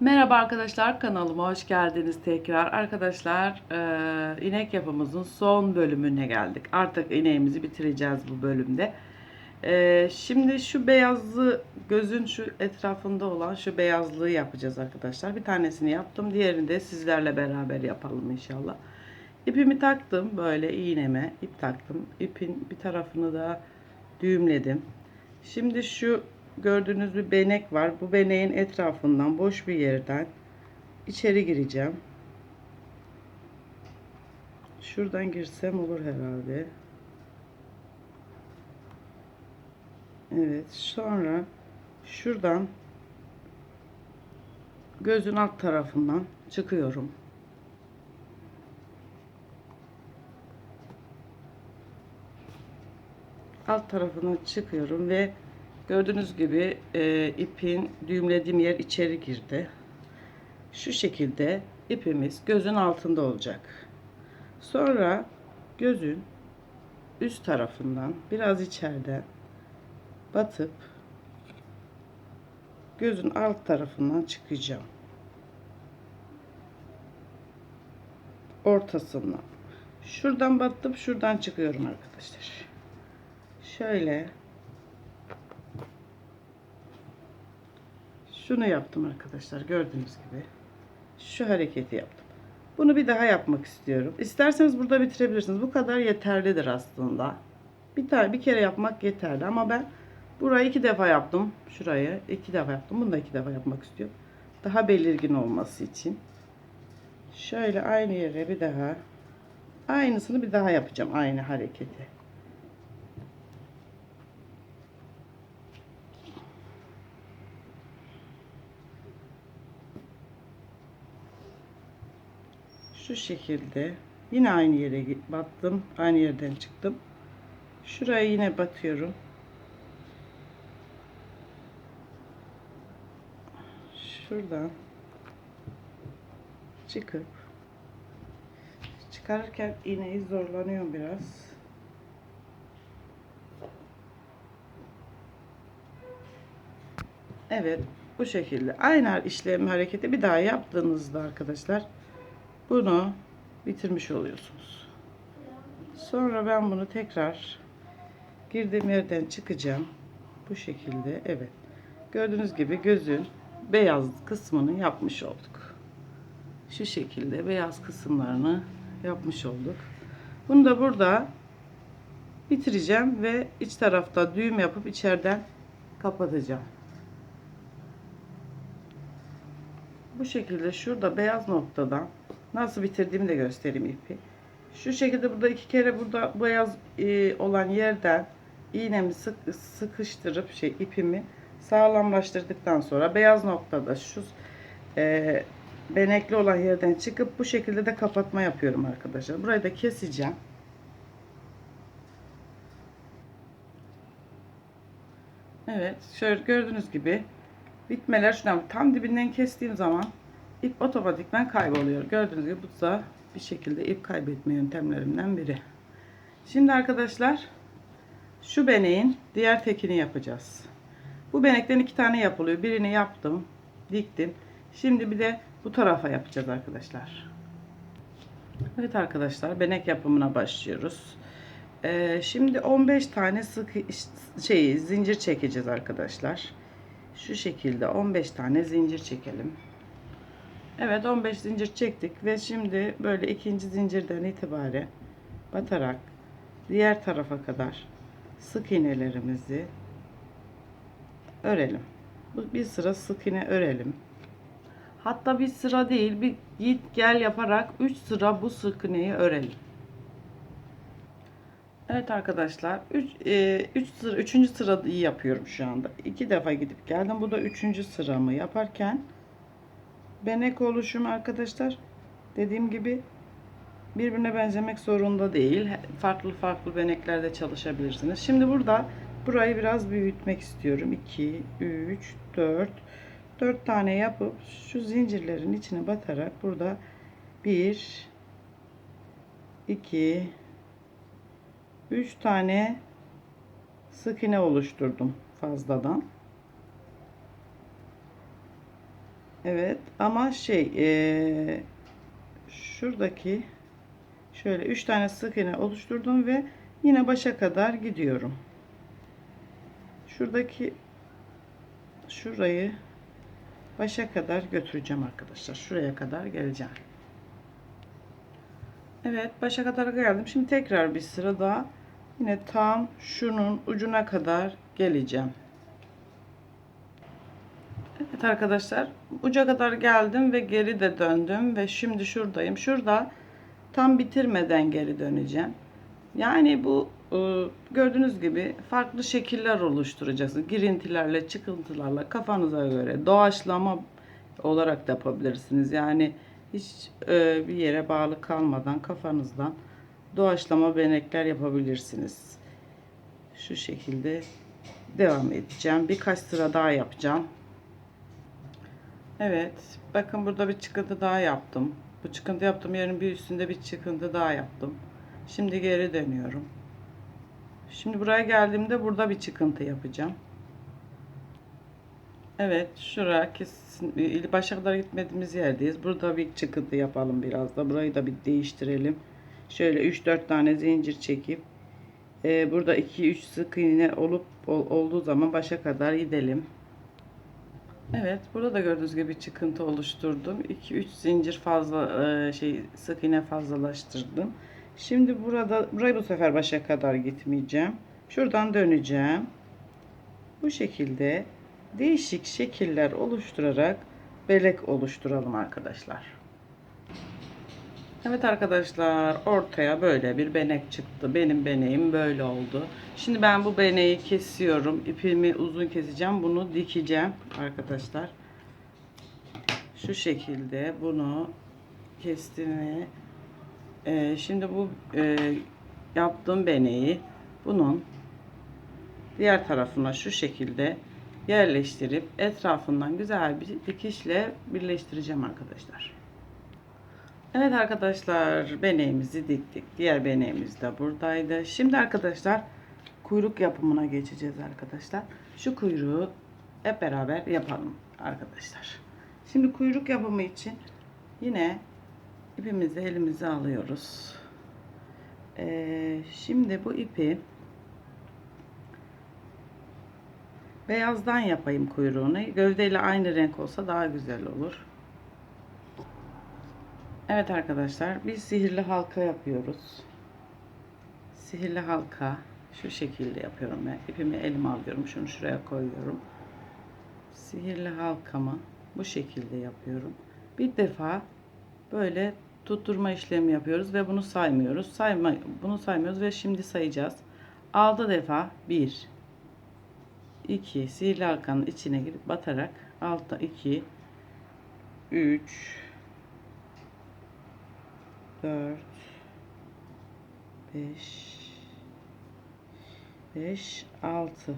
Merhaba arkadaşlar kanalıma hoş geldiniz tekrar. Arkadaşlar eee, inek yapımızın son bölümüne geldik. Artık ineğimizi bitireceğiz bu bölümde. Eee, şimdi şu beyazlı gözün şu etrafında olan şu beyazlığı yapacağız arkadaşlar. Bir tanesini yaptım. Diğerini de sizlerle beraber yapalım inşallah. İpimi taktım böyle iğneme ip taktım. İpin bir tarafını da düğümledim. Şimdi şu gördüğünüz bir benek var. Bu beneğin etrafından boş bir yerden içeri gireceğim. Şuradan girsem olur herhalde. Evet, sonra şuradan gözün alt tarafından çıkıyorum. alt tarafına çıkıyorum ve gördüğünüz gibi e, ipin düğümlediğim yer içeri girdi. Şu şekilde ipimiz gözün altında olacak. Sonra gözün üst tarafından biraz içeriden batıp gözün alt tarafından çıkacağım. Ortasından. Şuradan battım, şuradan çıkıyorum arkadaşlar. Şöyle şunu yaptım arkadaşlar gördüğünüz gibi. Şu hareketi yaptım. Bunu bir daha yapmak istiyorum. İsterseniz burada bitirebilirsiniz. Bu kadar yeterlidir aslında. Bir tane bir kere yapmak yeterli ama ben burayı iki defa yaptım. Şurayı iki defa yaptım. Bunu da iki defa yapmak istiyorum. Daha belirgin olması için. Şöyle aynı yere bir daha aynısını bir daha yapacağım aynı hareketi. Şu şekilde yine aynı yere battım aynı yerden çıktım. Şuraya yine batıyorum. Şuradan çıkıp çıkarırken iğneyi zorlanıyorum biraz. Evet bu şekilde. Aynı işlem hareketi bir daha yaptığınızda arkadaşlar bunu bitirmiş oluyorsunuz. Sonra ben bunu tekrar girdiğim yerden çıkacağım. Bu şekilde evet. Gördüğünüz gibi gözün beyaz kısmını yapmış olduk. Şu şekilde beyaz kısımlarını yapmış olduk. Bunu da burada bitireceğim ve iç tarafta düğüm yapıp içeriden kapatacağım. Bu şekilde şurada beyaz noktadan Nasıl bitirdiğimi de göstereyim ipi. Şu şekilde burada iki kere burada beyaz e, olan yerden iğnemi sık, sıkıştırıp şey ipimi sağlamlaştırdıktan sonra beyaz noktada şu e, benekli olan yerden çıkıp bu şekilde de kapatma yapıyorum arkadaşlar. Burayı da keseceğim. Evet şöyle gördüğünüz gibi bitmeler şuradan tam dibinden kestiğim zaman ip otomatikman kayboluyor. Gördüğünüz gibi bu da bir şekilde ip kaybetme yöntemlerimden biri. Şimdi arkadaşlar şu beneğin diğer tekini yapacağız. Bu benekten iki tane yapılıyor. Birini yaptım, diktim. Şimdi bir de bu tarafa yapacağız arkadaşlar. Evet arkadaşlar benek yapımına başlıyoruz. Ee, şimdi 15 tane sık şey zincir çekeceğiz arkadaşlar. Şu şekilde 15 tane zincir çekelim. Evet 15 zincir çektik ve şimdi böyle ikinci zincirden itibaren batarak diğer tarafa kadar sık iğnelerimizi örelim. Bir sıra sık iğne örelim. Hatta bir sıra değil bir git gel yaparak 3 sıra bu sık iğneyi örelim. Evet arkadaşlar 3 3 sıra 3. sırayı yapıyorum şu anda. 2 defa gidip geldim. Bu da 3. sıramı yaparken benek oluşumu arkadaşlar dediğim gibi birbirine benzemek zorunda değil. Farklı farklı beneklerde çalışabilirsiniz. Şimdi burada burayı biraz büyütmek istiyorum. 2, 3, 4 4 tane yapıp şu zincirlerin içine batarak burada 1 2 3 tane sık iğne oluşturdum fazladan. Evet ama şey eee, şuradaki şöyle 3 tane sık iğne oluşturdum ve yine başa kadar gidiyorum. Şuradaki şurayı başa kadar götüreceğim arkadaşlar. Şuraya kadar geleceğim. Evet başa kadar geldim. Şimdi tekrar bir sıra daha yine tam şunun ucuna kadar geleceğim. Evet arkadaşlar uca kadar geldim ve geri de döndüm ve şimdi şuradayım. Şurada tam bitirmeden geri döneceğim. Yani bu e, gördüğünüz gibi farklı şekiller oluşturacaksınız. Girintilerle, çıkıntılarla kafanıza göre doğaçlama olarak da yapabilirsiniz. Yani hiç e, bir yere bağlı kalmadan kafanızdan doğaçlama benekler yapabilirsiniz. Şu şekilde devam edeceğim. Birkaç sıra daha yapacağım. Evet. Bakın burada bir çıkıntı daha yaptım. Bu çıkıntı yaptığım yerin bir üstünde bir çıkıntı daha yaptım. Şimdi geri dönüyorum. Şimdi buraya geldiğimde burada bir çıkıntı yapacağım. Evet, şuraya kesin başa kadar gitmediğimiz yerdeyiz. Burada bir çıkıntı yapalım biraz da. Burayı da bir değiştirelim. Şöyle 3-4 tane zincir çekip e, burada 2-3 sık iğne olup ol- olduğu zaman başa kadar gidelim. Evet, burada da gördüğünüz gibi çıkıntı oluşturdum. 2-3 zincir fazla e, şey sık iğne fazlalaştırdım. Şimdi burada burayı bu sefer başa kadar gitmeyeceğim. Şuradan döneceğim. Bu şekilde değişik şekiller oluşturarak belek oluşturalım arkadaşlar. Evet arkadaşlar ortaya böyle bir benek çıktı. Benim beneğim böyle oldu. Şimdi ben bu beneği kesiyorum. İpimi uzun keseceğim. Bunu dikeceğim arkadaşlar. Şu şekilde bunu kestim ve e, şimdi bu e, yaptığım beneği bunun diğer tarafına şu şekilde yerleştirip etrafından güzel bir dikişle birleştireceğim arkadaşlar. Evet arkadaşlar beneğimizi diktik. Diğer beneğimiz de buradaydı. Şimdi arkadaşlar kuyruk yapımına geçeceğiz arkadaşlar. Şu kuyruğu hep beraber yapalım arkadaşlar. Şimdi kuyruk yapımı için yine ipimizi elimize alıyoruz. Ee, şimdi bu ipi beyazdan yapayım kuyruğunu. Gövdeyle aynı renk olsa daha güzel olur. Evet arkadaşlar biz sihirli halka yapıyoruz. Sihirli halka şu şekilde yapıyorum ben. İpimi elime alıyorum. Şunu şuraya koyuyorum. Sihirli halkamı bu şekilde yapıyorum. Bir defa böyle tutturma işlemi yapıyoruz ve bunu saymıyoruz. Sayma, bunu saymıyoruz ve şimdi sayacağız. 6 defa 1 2 sihirli halkanın içine girip batarak altta 2 3 4 5 5 6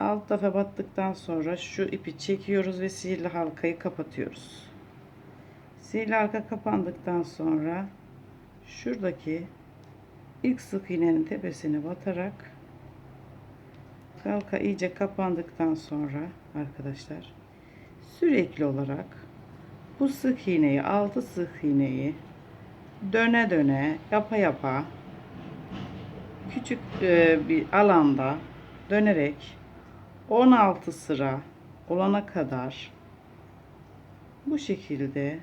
alt defa battıktan sonra şu ipi çekiyoruz ve sihirli halkayı kapatıyoruz. Sihirli halka kapandıktan sonra şuradaki ilk sık iğnenin tepesine batarak halka iyice kapandıktan sonra arkadaşlar sürekli olarak bu sık iğneyi, altı sık iğneyi döne döne yapa yapa küçük e, bir alanda dönerek 16 sıra olana kadar bu şekilde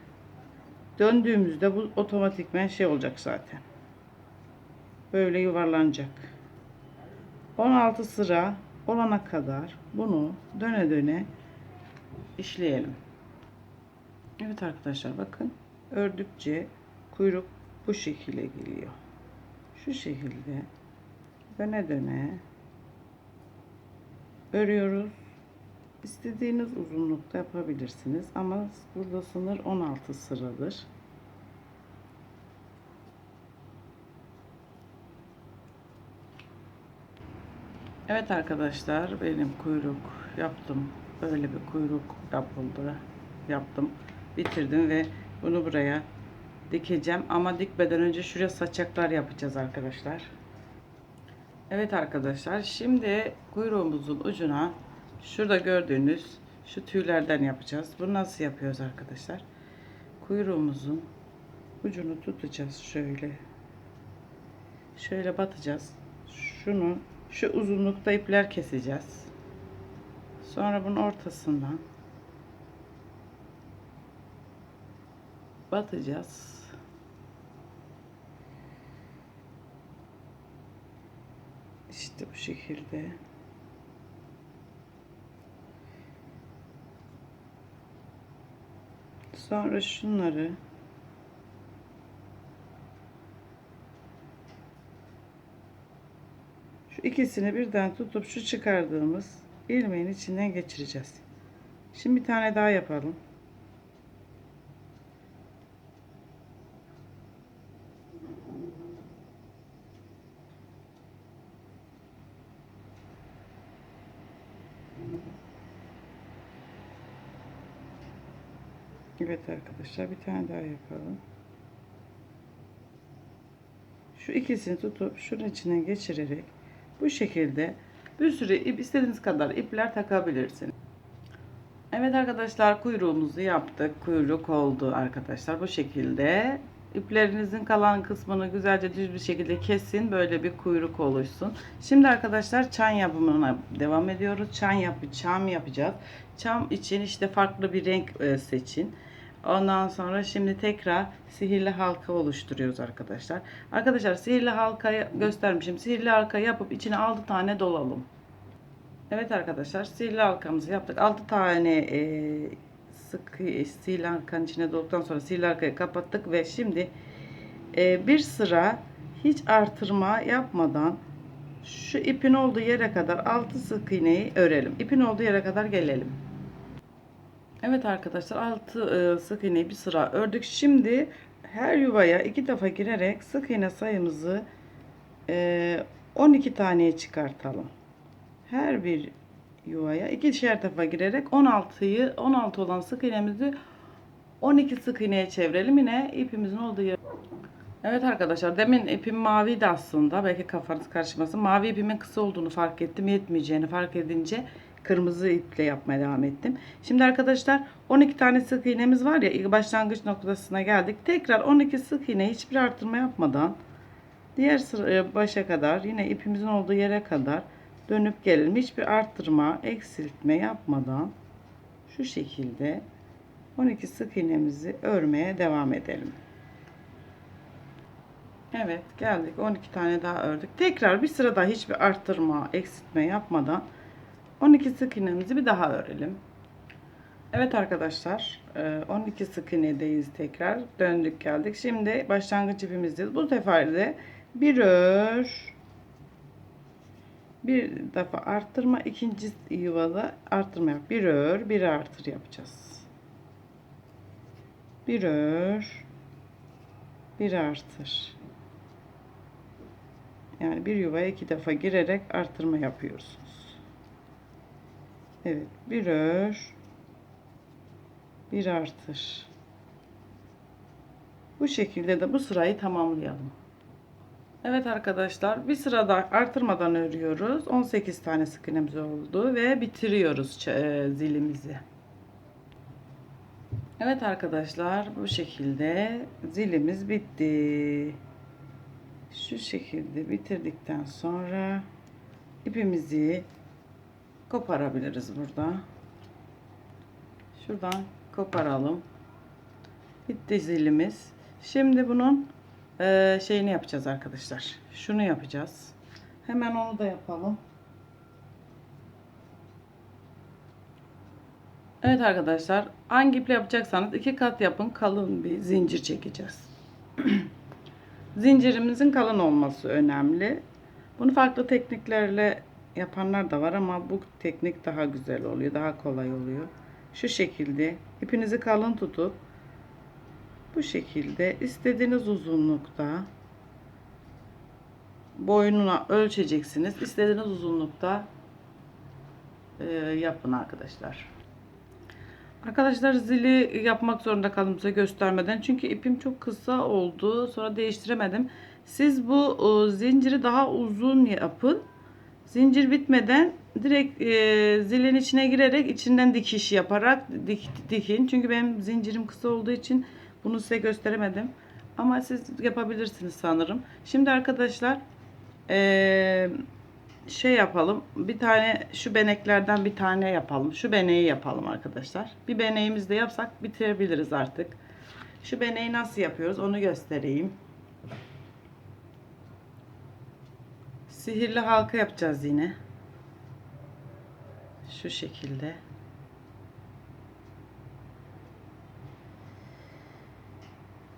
döndüğümüzde bu otomatikmen şey olacak zaten. Böyle yuvarlanacak. 16 sıra olana kadar bunu döne döne işleyelim. Evet arkadaşlar bakın ördükçe kuyruk bu şekilde geliyor. Şu şekilde döne döne örüyoruz. İstediğiniz uzunlukta yapabilirsiniz ama burada sınır 16 sıradır. Evet arkadaşlar benim kuyruk yaptım. Böyle bir kuyruk yapıldı. Yaptım. Bitirdim ve bunu buraya dikeceğim. Ama dikmeden önce şuraya saçaklar yapacağız arkadaşlar. Evet arkadaşlar şimdi kuyruğumuzun ucuna şurada gördüğünüz Şu tüylerden yapacağız. Bunu nasıl yapıyoruz arkadaşlar? Kuyruğumuzun ucunu tutacağız şöyle. Şöyle batacağız. Şunu şu uzunlukta ipler keseceğiz. Sonra bunun ortasından batacağız. İşte bu şekilde. Sonra şunları şu ikisini birden tutup şu çıkardığımız ilmeğin içinden geçireceğiz. Şimdi bir tane daha yapalım. Evet arkadaşlar bir tane daha yapalım. Şu ikisini tutup şunun içinden geçirerek bu şekilde bir sürü ip istediğiniz kadar ipler takabilirsiniz. Evet arkadaşlar kuyruğumuzu yaptık. Kuyruk oldu arkadaşlar. Bu şekilde iplerinizin kalan kısmını güzelce düz bir şekilde kesin. Böyle bir kuyruk oluşsun. Şimdi arkadaşlar çan yapımına devam ediyoruz. Çan yapı, çam yapacağız. Çam için işte farklı bir renk e, seçin. Ondan sonra şimdi tekrar sihirli halka oluşturuyoruz arkadaşlar. Arkadaşlar sihirli halkayı göstermişim. Sihirli halka yapıp içine 6 tane dolalım. Evet arkadaşlar sihirli halkamızı yaptık. 6 tane e, sık sihirli halkanın içine dolduktan sonra sihirli halkayı kapattık ve şimdi e, bir sıra hiç artırma yapmadan şu ipin olduğu yere kadar 6 sık iğneyi örelim. İpin olduğu yere kadar gelelim. Evet arkadaşlar 6 sık iğneyi bir sıra ördük. Şimdi her yuvaya iki defa girerek sık iğne sayımızı e, 12 taneye çıkartalım. Her bir yuvaya ikişer defa girerek 16'yı 16 olan sık iğnemizi 12 sık iğneye çevirelim. Yine ipimizin olduğu yer. Evet arkadaşlar demin ipim maviydi aslında. Belki kafanız karışmasın. Mavi ipimin kısa olduğunu fark ettim. Yetmeyeceğini fark edince kırmızı iple yapmaya devam ettim. Şimdi arkadaşlar 12 tane sık iğnemiz var ya başlangıç noktasına geldik. Tekrar 12 sık iğne hiçbir artırma yapmadan diğer sıra başa kadar yine ipimizin olduğu yere kadar dönüp gelelim. Hiçbir arttırma, eksiltme yapmadan şu şekilde 12 sık iğnemizi örmeye devam edelim. Evet geldik 12 tane daha ördük. Tekrar bir sıra daha hiçbir arttırma, eksiltme yapmadan 12 sık iğnemizi bir daha örelim. Evet arkadaşlar 12 sık iğnedeyiz tekrar döndük geldik. Şimdi başlangıç ipimizdeyiz. Bu sefer de bir ör bir defa arttırma ikinci yuvada arttırma yap. Bir ör bir artır yapacağız. Bir ör bir artır. Yani bir yuvaya iki defa girerek artırma yapıyorsunuz. Evet, bir ör, bir artır. Bu şekilde de bu sırayı tamamlayalım. Evet arkadaşlar, bir sırada artırmadan örüyoruz. 18 tane sık iğnemiz oldu ve bitiriyoruz e, zilimizi. Evet arkadaşlar, bu şekilde zilimiz bitti. Şu şekilde bitirdikten sonra ipimizi koparabiliriz burada. Şuradan koparalım. Bitti zilimiz. Şimdi bunun e, şeyini yapacağız arkadaşlar. Şunu yapacağız. Hemen onu da yapalım. Evet arkadaşlar hangi iple yapacaksanız iki kat yapın kalın bir zincir çekeceğiz. Zincirimizin kalın olması önemli. Bunu farklı tekniklerle yapanlar da var ama bu teknik daha güzel oluyor, daha kolay oluyor. Şu şekilde ipinizi kalın tutup bu şekilde istediğiniz uzunlukta boynuna ölçeceksiniz. İstediğiniz uzunlukta e, yapın arkadaşlar. Arkadaşlar zili yapmak zorunda kaldım size göstermeden. Çünkü ipim çok kısa oldu. Sonra değiştiremedim. Siz bu zinciri daha uzun yapın. Zincir bitmeden direkt e, zilin içine girerek içinden dikiş yaparak dik, dikin. Çünkü benim zincirim kısa olduğu için bunu size gösteremedim. Ama siz yapabilirsiniz sanırım. Şimdi arkadaşlar e, şey yapalım. Bir tane şu beneklerden bir tane yapalım. Şu beneği yapalım arkadaşlar. Bir beneğimizi de yapsak bitirebiliriz artık. Şu beneği nasıl yapıyoruz onu göstereyim. Sihirli halka yapacağız yine. Şu şekilde.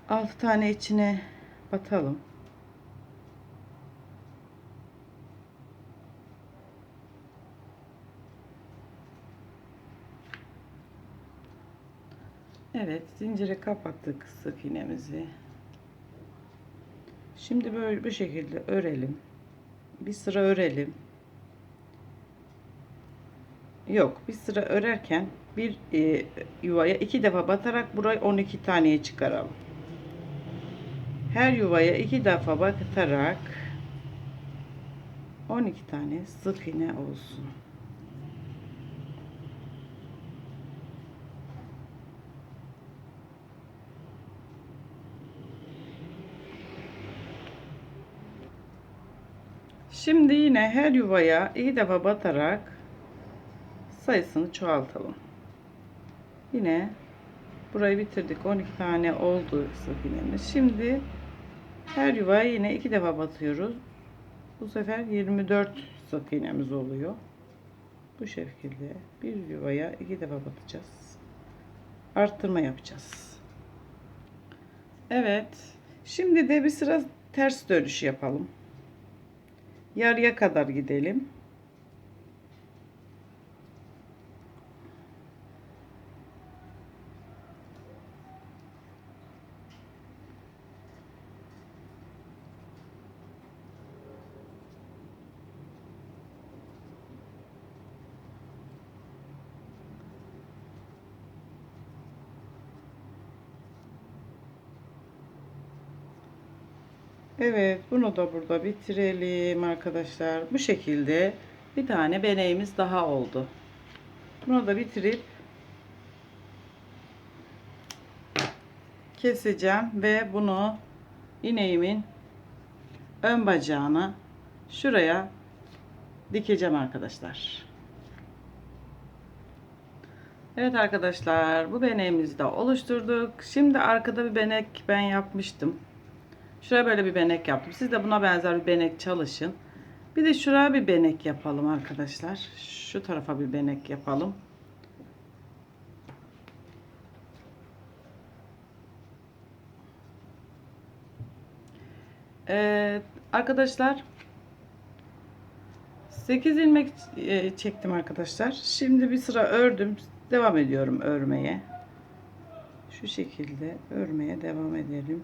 Altı tane içine batalım. Evet, zinciri kapattık sık iğnemizi. Şimdi böyle bu şekilde örelim. Bir sıra örelim. Yok, bir sıra örerken bir e, yuvaya iki defa batarak burayı 12 taneye çıkaralım. Her yuvaya iki defa batarak 12 tane sık iğne olsun. Şimdi yine her yuvaya iki defa batarak sayısını çoğaltalım. Yine burayı bitirdik. 12 tane oldu iğnemiz. Şimdi her yuvaya yine iki defa batıyoruz. Bu sefer 24 sık iğnemiz oluyor. Bu şekilde bir yuvaya iki defa batacağız. Arttırma yapacağız. Evet. Şimdi de bir sıra ters dönüş yapalım. Yarıya kadar gidelim. Evet, bunu da burada bitirelim arkadaşlar. Bu şekilde bir tane beneğimiz daha oldu. Bunu da bitirip keseceğim ve bunu ineğimin ön bacağına şuraya dikeceğim arkadaşlar. Evet arkadaşlar, bu beneğimizi de oluşturduk. Şimdi arkada bir benek ben yapmıştım. Şuraya böyle bir benek yaptım. Siz de buna benzer bir benek çalışın. Bir de şuraya bir benek yapalım arkadaşlar. Şu tarafa bir benek yapalım. Evet arkadaşlar 8 ilmek e, çektim arkadaşlar. Şimdi bir sıra ördüm. Devam ediyorum örmeye. Şu şekilde örmeye devam edelim.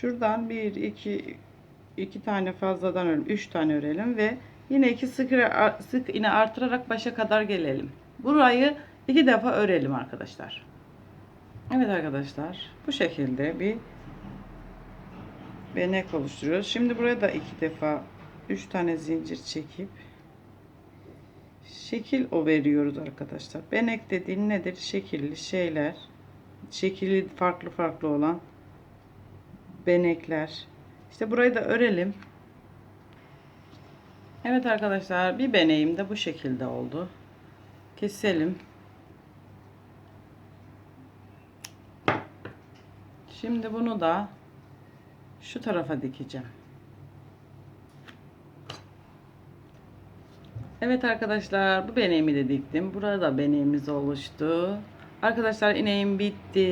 Şuradan bir iki iki tane fazladan örelim. Üç tane örelim ve yine iki sık, sık iğne artırarak başa kadar gelelim. Burayı iki defa örelim arkadaşlar. Evet arkadaşlar bu şekilde bir benek oluşturuyoruz. Şimdi buraya da iki defa üç tane zincir çekip şekil o veriyoruz arkadaşlar. Benek dediğin nedir? Şekilli şeyler. Şekili farklı farklı olan benekler. İşte burayı da örelim. Evet arkadaşlar bir beneğim de bu şekilde oldu. Keselim. Şimdi bunu da şu tarafa dikeceğim. Evet arkadaşlar bu beneğimi de diktim. Burada da beneğimiz oluştu. Arkadaşlar ineğim bitti.